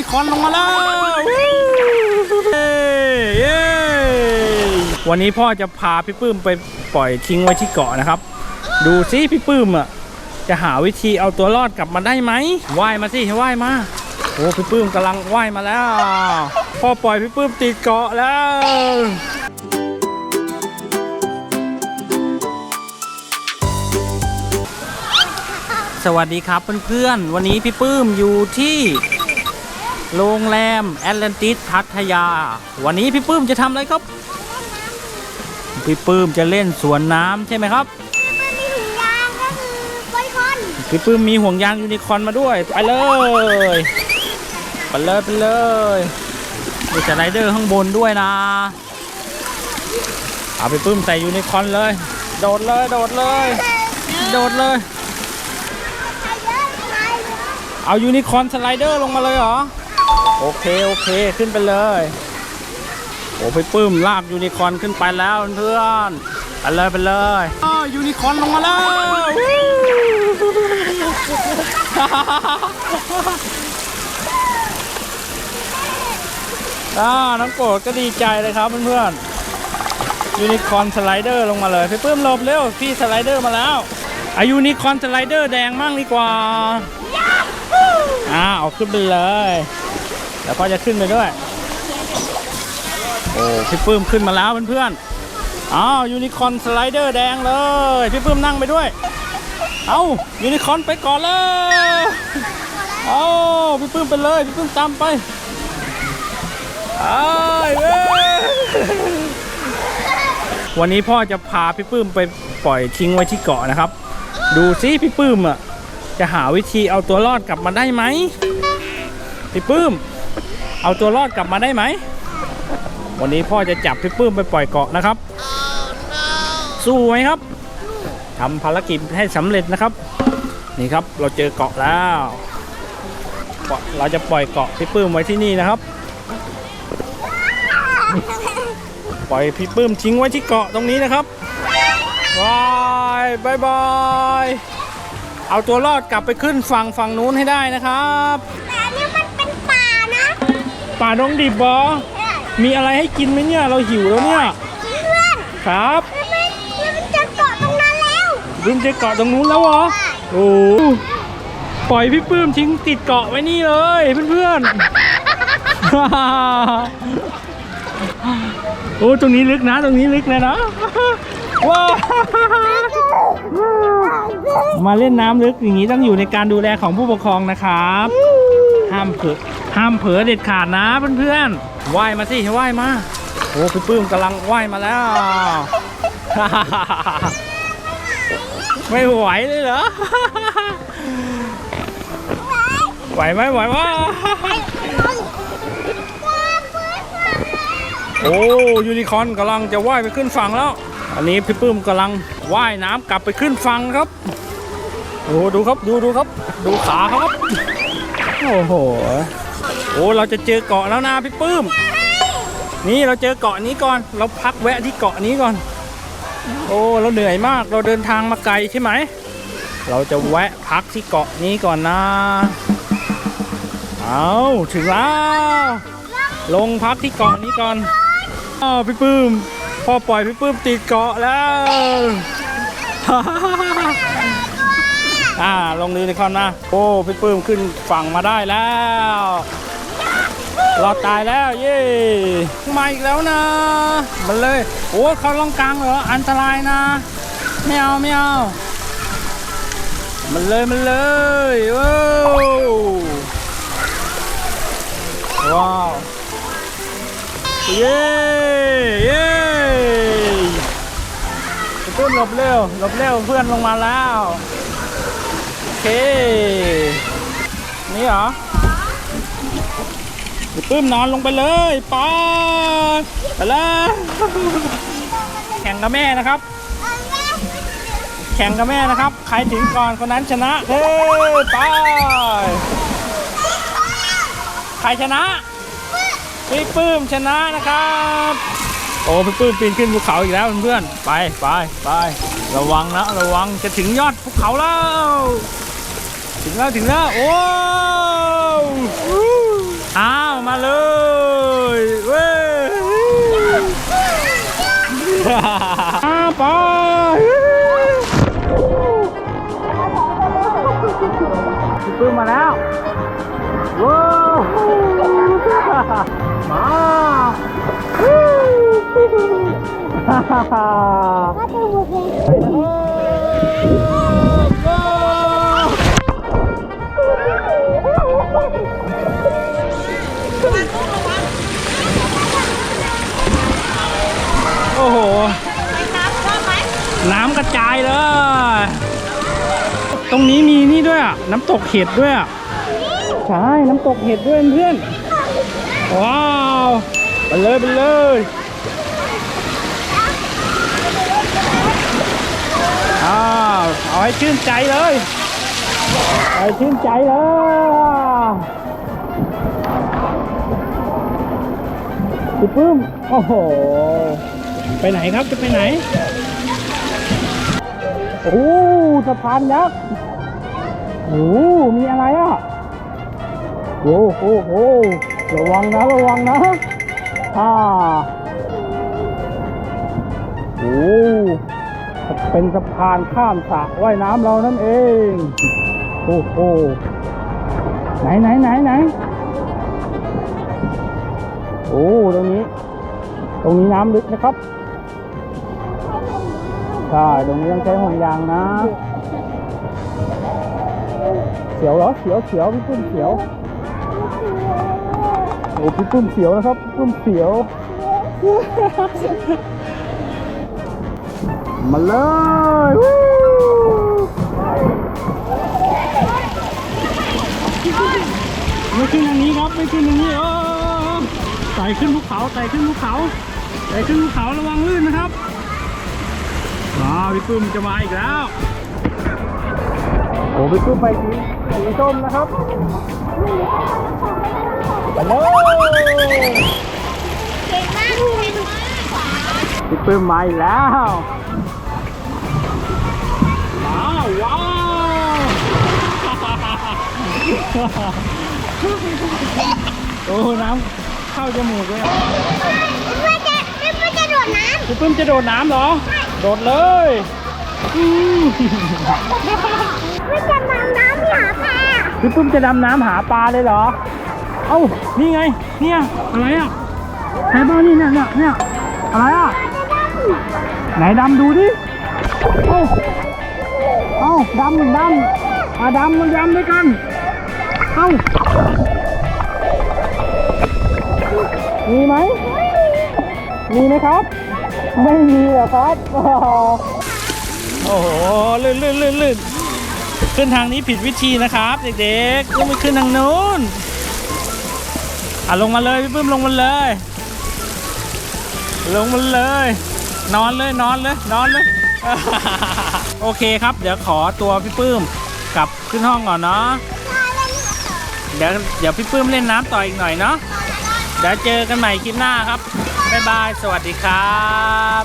นิคอนลงมาแล้ว เย้วันนี้พ่อจะพาพี่ปื้มไปปล่อยทิ้งไว้ที่เกาะนะครับ ดูซิพี่ปื้มอะจะหาวิธีเอาตัวรอดกลับมาได้ไหมว่ายมาสิว่ายมาโอ้พี่ปื้มกำลังว่ายมาแล้ว พ่อปล่อยพี่ปื้มติดเกาะแล้วสวัสดีครับเพื่อนๆ วันนี้พี่ปื้มอยู่ที่ โรงแรมแอตแลนติสพัทยา วันนี้พี่ปื้มจะทำอะไรครับ พี่ปื้มจะเล่นสวนน้ำใช่ไหมครับมีถุงยางก็คือไวคอนพี่ปื้มมีห่วงยางยูนิคอร์นมาด้วย ไปเลยไปเลยไปเลยมีสไลเดอร์ข้างบนด้วยนะ เอาพี่ปื้มใส่ยูนิคอร์นเลย โดดเลยโดดเลย โดดเลยใครเยอะใครเอายูนิคอร์นสไลเดอร์ลงมาเลยเหรอ โอเค โอเคขึ้นไปเลยโอ้พี่ปื้มลากยูนิคอร์นขึ้นไปแล้วเพื่อนไปเลยไปเลยอ้าวยูนิคอร์นลงมาแล้วอ่าน้องโปรดก็ดีใจเลยครับเพื่อนๆยูนิคอร์นสไลเดอร์ลงมาเลยพี่ปื้มหลบเร็วพี่สไลเดอร์มาแล้วอายูนิคอร์นสไลเดอร์แดงมั่งดีกว่าอ่าเอาขึ้นไปเลย แล้วก็จะขึ้นไปด้วย โอ้พี่ปื้มขึ้นมาแล้วเพื่อนๆอ้าวยูนิคอนสไลเดอร์แดงเลย พี่ปื้มนั่งไปด้วย เอายูนิคอนไปก่อนเลยเอาพี่ปื้มไปเลยพี่ปื้มตามไปอ้เว้วันนี้พ่อจะพาพี่ปื้มไปปล่อยทิ้งไว้ที่เกาะนะครับ ดูซิพี่ปื้มอะจะหาวิธีเอาตัวรอดกลับมาได้ไหมพี่ปื้ม เอาตัวรอดกลับมาได้ไหม วันนี้พ่อจะจับพี่ปื้มไปปล่อยเกาะนะครับ สู้ไหมครับ ทำภารกิจให้สำเร็จนะครับ นี่ครับเราเจอเกาะแล้วเกาะเราจะปล่อยเกาะพี่ปื้มไว้ที่นี่นะครับ ปล่อยพี่ปื้มทิ้งไว้ที่เกาะตรงนี้นะครับบายบายบาย เอาตัวรอดกลับไปขึ้นฝั่งฝั่งนู้นให้ได้นะครับ แต่อันนี้มันเป็นป่านะ ป่าดงดิบบอเออมีอะไรให้กินไหมเนี่ยเราหิวแล้วเนี่ยเพื่อนครับมันไม่มันจะเกาะตรงนั้นแล้วรุ่นจะเกาะตรงนู้นแล้วเหรอโอ้ปล่อยพี่ปื้มทิ้งติดเกาะไว้นี่เลยเพื่อนๆโอ้ตรงนี้ลึกนะ ตรงนี้ลึกเลยนะว้าวมาเล่นน้ำลึกอย่างนี้ต้องอยู่ในการดูแลของผู้ปกครองนะครับ ห้ามเผลอห้ามเผลอเด็ดขาดนะเพื่อนๆว่ายมาสิว่ายมาโอ้พี่ปื้มกำลังว่ายมาแล้ว ไม่ไหวเลยเหรอไหวไหมไหววะโอ้ยูนิคอร์นกำลังจะว่ายไปขึ้นฝั่งแล้ว อันนี้พี่ปื้มกำลังว่ายน้ำกลับไปขึ้นฝั่งครับโอ้ดูครับดูดูครับ ดูขาเขาครับ โอ้โห โอ้เราจะเจอเกาะแล้วนะพี่ปื้ม นี่เราเจอเกาะนี้ก่อน เราพักแวะที่เกาะนี้ก่อน โอ้เราเหนื่อยมาก เราเดินทางมาไกลใช่ไหม เราจะแวะพักที่เกาะนี้ก่อนนะ เอาถึงแล้ว ลงพักที่เกาะนี้ก่อนอ้าวพี่ปื้มพ่อปล่อยพี่ปื้มติดเกาะแล้ว อ่าลงดูในคอนนะโอ้พี่ปื้มขึ้นฝั่งมาได้แล้วรอดตายแล้วเย้มาอีกแล้วนะ มันเลย โอ้เขาล่องกลางเหรออันตรายนะ ไม่เอาไม่เอา มันเลยมันเลยว้าวว้าวเย้เย้พี่ปื้มหลบเร็วหลบเร็วเพื่อนลงมาแล้ว เค นี่เหรอปื้มนอนลงไปเลยไปไปเลยแข่งกับแม่นะครับ แข่งกับแม่นะครับ ใครถึงก่อนคนนั้นชนะเฮ้ยไปใครชนะพี่ปื้มชนะนะครับ โอ้พี่ปื้มปีนขึ้นภูเขาอีกแล้วเพื่อนๆไปไปไประวังนะระวังจะถึงยอดภูเขาแล้ว ถึงแล้วถึงแล้ว โอ้อ้าวมาเลยเว้ยอ้าวไปปื้มมาแล้วว้าวมาฮ่าฮ่าฮ่า โอ้โหน้ำกระจายเลย ตรงนี้มีนี่ด้วยอะ น้ำตกเห็ดด้วยอะ ใช่ น้ำตกเห็ดด้วยเพื่อนๆว้าวไปเลยไปเลยอ้าวเอาให้ชื่นใจเลยเอาให้ชื่นใจเลยคุณปื้ม โอ้โห ไปไหนครับจะไปไหน โอ้สะพานยักษ์โอ้มีอะไรอะโอ้โหโอ้ระวังนะระวังนะอ่าโอ้เป็นสะพานข้ามสระว่ายน้ำเรานั่นเองโอ้โหไหนไหนไหนไหนโอ้ตรงนี้ ตรงนี้น้ำลึกนะครับ ใช่ตรงนี้ต้องใช้ห่วงยางนะ เสียวเหรอเสียวเสียวพี่ปุ้มเสียวโอ้พี่ปุ้มเสียวนะครับพี่ปุ้มเสียว มาเลยไม่ขึ้นทางนี้ครับไม่ขึ้นทางนี้เออไต่ขึ้นภูเขาไต่ขึ้นภูเขาไต่ขึ้นภูเขาระวังลื่นนะครับ ว้าวพี่ปื้มจะมาอีกแล้วโอ้พี่ปื้มไปสีสีส้มนะครับไปเลยเก่งมากเก่งมากพี่ปื้มมาอีกแล้วว้าวว้าวโอ้น้ำเข้าจมูกเลยอะเพื่อจะเพื่อจะโดดน้พี่ปื้มจะโดดน้ำเหรอ โดดเลยอืมำเพื่อจะดำน้ำหาปลาพี่ปุ้มจะดำน้ำหาปลาเลยเหรอ เอ้า นี่ไง เนี่ย อะไรอะไหนบ้านนี่เนี่ยเนี่ยเนี่ยอะไรอะ ไหนดำดูดิ เอ้า เอ้าดำดำอะดำมันดำด้วยกัน เอ้า มีไหม มีไหมครับ ไม่มีเหรอครับโอ้โหลื่นลื่นลื่นลื่นขึ้นทางนี้ผิดวิธีนะครับ เด็กๆต้องไปขึ้นทางนู้นอะลงมาเลยพี่ปื้มลงมาเลย ลงมาเลย นอนเลยนอนเลยนอนเลยโอเคครับ เดี๋ยวขอตัวพี่ปื้มกลับขึ้นห้องก่อนเนาะเดี๋ยวเดี๋ยวพี่ปื้มเล่นน้ำต่ออีกหน่อยเนาะเดี๋ยวเจอกันใหม่คลิปหน้าครับ บ๊ายบาย สวัสดีครับ